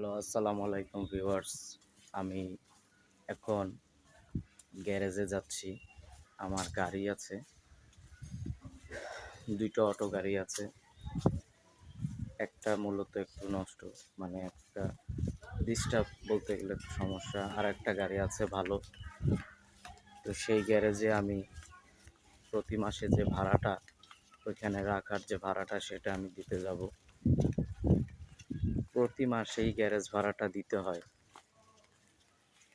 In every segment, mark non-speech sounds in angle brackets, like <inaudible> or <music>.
Hello, আসসালামু আলাইকুম viewers. আমি এখন গ্যারেজে যাচ্ছি। আমার গাড়ি আছে। দুইটা অটো গাড়ি আছে। একটা মূলত একটু নষ্ট মানে একটা ডিস্টার্ব বলতে গেলে একটু সমস্যা, আর একটা গাড়ি আছে ভালো। তো সেই গ্যারেজে আমি প্রতি মাসে যে ভাড়াটা, ওইখানে রাখার যে ভাড়াটা, সেটা আমি দিতে যাব। প্রতি মাসেই গ্যারেজ ভাড়াটা দিতে হয়।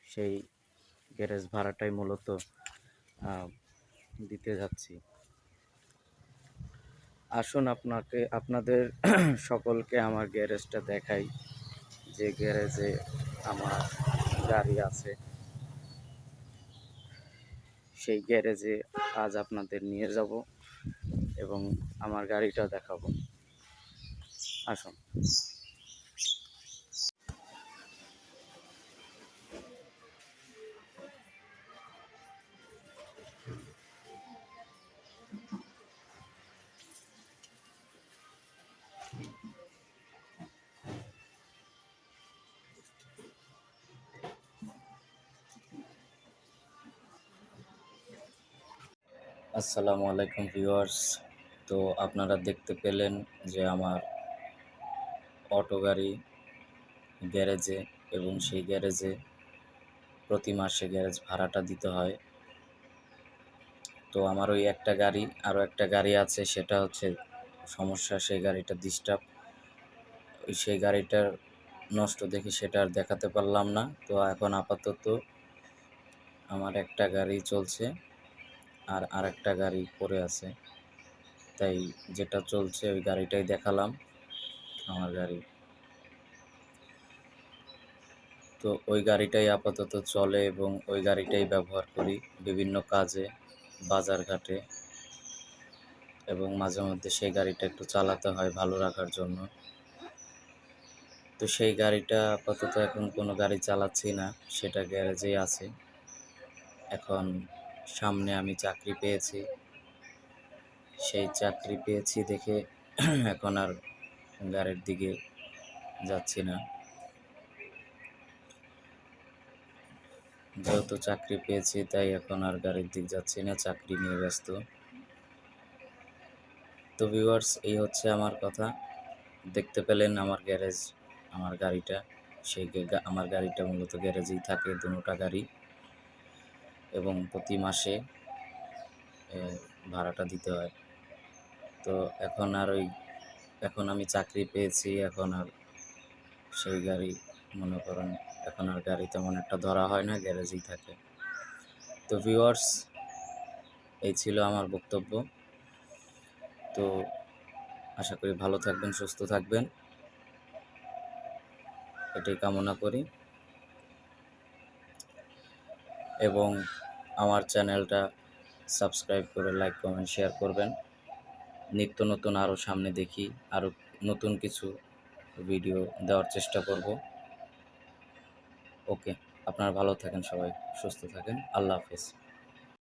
সেই গ্যারেজ ভাড়াটাই মূলত দিতে যাচ্ছি। আসুন আপনাকে, আপনাদের <clears throat> সকলকে আমার গ্যারেজটা দেখাই। যে গ্যারেজে আমার গাড়ি আছে। সেই গ্যারেজে আজ আপনাদের নিয়ে যাব এবং আমার গাড়িটা দেখাবো। আসুন। আসসালামু আলাইকুম ভিউয়ার্স। তো আপনারা দেখতে পেলেন যে আমার অটো গাড়ি গ্যারেজে এবং সেই গ্যারেজে প্রতি মাসে গ্যারেজ ভাড়াটা দিতে হয়। তো আমার ওই একটা গাড়ি, আরও একটা গাড়ি আছে, সেটা হচ্ছে সমস্যা, সেই গাড়িটা ডিস্টার্ব ওই সেই গাড়িটার নষ্ট দেখে সেটা আর দেখাতে পারলাম না। তো এখন আপাতত আমার একটা গাড়ি চলছে। আর আরেকটা গাড়ি পড়ে আছে। তাই যেটা চলছে ওই গাড়িটাই দেখালাম, আমার গাড়ি। তো ওই গাড়িটাই আপাতত চলে এবং ওই গাড়িটাই ব্যবহার করি বিভিন্ন কাজে বাজারঘাটে এবং মাঝে মধ্যে সেই গাড়িটা একটু চালাতে হয় ভালো রাখার জন্য। তো সেই গাড়িটা আপাতত এখন কোনো গাড়ি চালাচ্ছি না, সেটা গ্যারেজেই আছে। এখন সামনে আমি চাকরি পেয়েছি। সেই চাকরি পেয়েছি দেখে <clears throat> এখন আর গাড়ির দিকে যাচ্ছি না। যেহেতু চাকরি পেয়েছি, তাই এখন আর গাড়ির দিক যাচ্ছি না, চাকরি নিয়ে ব্যস্ত। তো ভিউয়ার্স এই হচ্ছে আমার কথা। দেখতে পেলেন আমার গ্যারেজ, আমার গাড়িটা। সেই আমার গাড়িটা মূলত গ্যারেজেই থাকে, দুটা গাড়ি। এবং প্রতি মাসে ভাড়াটা দিতে হয়। তো এখন আর ওই, এখন আমি চাকরি পেয়েছি, এখন আর সেই গাড়ি, মনে করেন, এখন আর গাড়ি তেমন একটা ধরা হয় না, গ্যারেজেই থাকে। তো ভিউয়ার্স এই ছিল আমার বক্তব্য। তো আশা করি ভালো থাকবেন, সুস্থ থাকবেন। এটাই কামনা করি। এবং আমার চ্যানেলটা সাবস্ক্রাইব করে লাইক, কমেন্ট, শেয়ার করবেন। নিত্য নতুন আরও সামনে দেখি আরও নতুন কিছু ভিডিও দেওয়ার চেষ্টা করব। ওকে, আপনারা ভালো থাকেন সবাই, সুস্থ থাকেন। আল্লাহ হাফেজ।